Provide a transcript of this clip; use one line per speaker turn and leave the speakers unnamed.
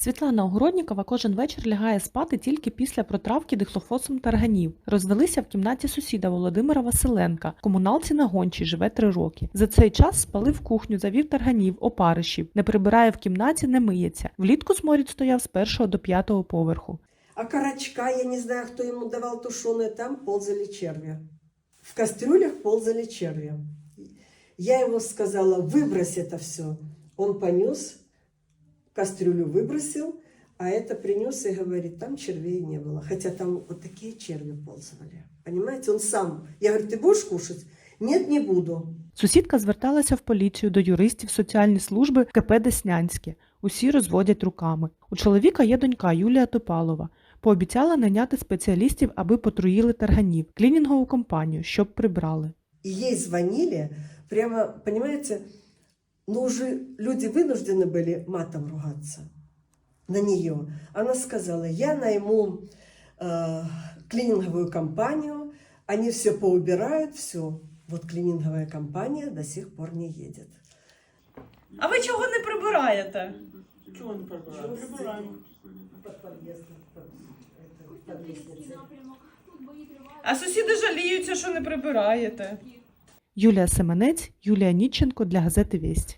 Світлана Огороднікова кожен вечір лягає спати тільки після протравки дихлофосом тарганів. Розвелися в кімнаті сусіда Володимира Василенка. Комуналці на гончій живе три роки. За цей час спалив кухню, завів тарганів, опаришів, не прибирає в кімнаті, не миється. Влітку сморід стояв з першого до п'ятого поверху.
А карачка, я не знаю, кто ему давал тушеное, там ползали черви. В кастрюлях ползали черви. Я ему сказала, выбрось это все. Он понес, кастрюлю выбросил, а это принес и говорит, там червей не было. Хотя там вот такие черви ползали. Понимаете, он сам. Я говорю, ты будешь кушать? Нет, не буду.
Сусідка зверталася в поліцію до юристів соціальні служби КП Деснянське. Усі розводять руками. У чоловіка є донька Юлія Топалова. Пообіцяла найняти спеціалістів, аби потруїли тарганів, клінінгову компанію, щоб прибрали.
И ей звонили, прямо, понимаете, ну уже люди вынуждены были матом ругаться на нее. Она сказала, я найму э, клининговую компанию, они все поубирают, все. Вот клининговая компания до сих пор не едет.
А ви чого не прибираєте?
Чого не прибираємо? Прибираємо.
А сусіди жаліються, що не прибираєте.
Юлія Семенець, Юлія Ніченко для газети Вість.